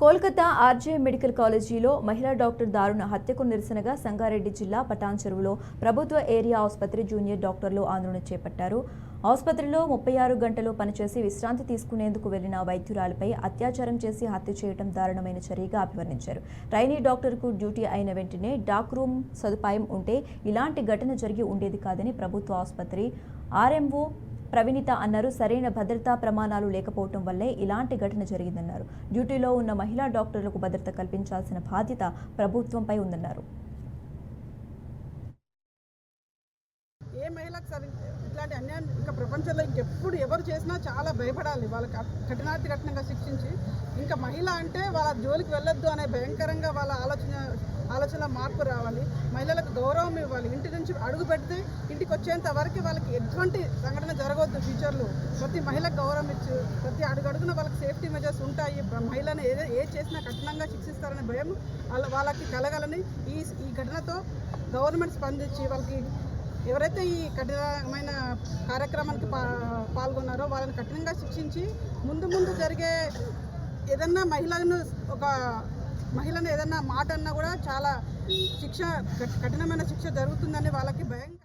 Kolkata RJ medical కాలేజీలో మహిళా doctor దారుణ హత్యకు నిరసనగా సంగారెడ్డి జిల్లా పటాన్ చెరువులో ప్రభుత్వ ఏరియా ఆసుపత్రి జూనియర్ డాక్టర్లు ఆందోళన చేపట్టారు. ఆసుపత్రిలో ముప్పై ఆరు గంటలు పనిచేసి విశ్రాంతి తీసుకునేందుకు వెళ్ళిన వైద్యురాలపై అత్యాచారం చేసి హత్య చేయడం దారుణమైన చర్యగా అభివర్ణించారు. ట్రైనీ డాక్టర్కు డ్యూటీ అయిన వెంటనే డాక్ రూమ్ సదుపాయం ఉంటే ఇలాంటి ఘటన జరిగి ఉండేది కాదని ప్రభుత్వ ఆసుపత్రి ఆర్ఎంఓ ప్రవీణిత అన్నారు. సరైన భద్రతా ప్రమాణాలు లేకపోవటం వల్లే ఇలాంటి ఘటన జరిగిందన్నారు. డ్యూటీలో ఉన్న మహిళా డాక్టర్లకు భద్రత కల్పించాల్సిన బాధ్యత ప్రభుత్వంపై ఉందన్నారు. ఏ మహిళకు సరి ఇట్లాంటి అన్యాయం ఇంకా ప్రపంచంలో ఇంకెప్పుడు ఎవరు చేసినా చాలా భయపడాలి. వాళ్ళకి కఠినాతి కఠినంగా శిక్షించి మహిళ అంటే వాళ్ళ జోలికి వెళ్ళొద్దు అనే భయంకరంగా వాళ్ళ ఆలోచన ఆలోచన మార్పు రావాలి. మహిళలకు గౌరవం ఇవ్వాలి. ఇంటి నుంచి అడుగు పెడితే ఇంటికి వచ్చేంత వరకు వాళ్ళకి ఎటువంటి సంఘటన జరగవద్దు ఫ్యూచర్లో. ప్రతి మహిళకు గౌరవం ఇచ్చు ప్రతి అడుగు అడుగున వాళ్ళకి సేఫ్టీ మెజర్స్ ఉంటాయి. మహిళను ఏదో ఏ చేసినా కఠినంగా శిక్షిస్తారనే భయం వాళ్ళ వాళ్ళకి కలగాలని ఈ ఈ ఘటనతో గవర్నమెంట్ స్పందించి వాళ్ళకి ఎవరైతే ఈ కఠినమైన కార్యక్రమానికి పా పాల్గొన్నారో వాళ్ళని కఠినంగా శిక్షించి ముందు ముందు జరిగే ఏదన్నా మహిళను ఒక మహిళను ఏదన్నా మాట అన్నా కూడా చాలా శిక్ష కఠినమైన శిక్ష జరుగుతుందని వాళ్ళకి భయం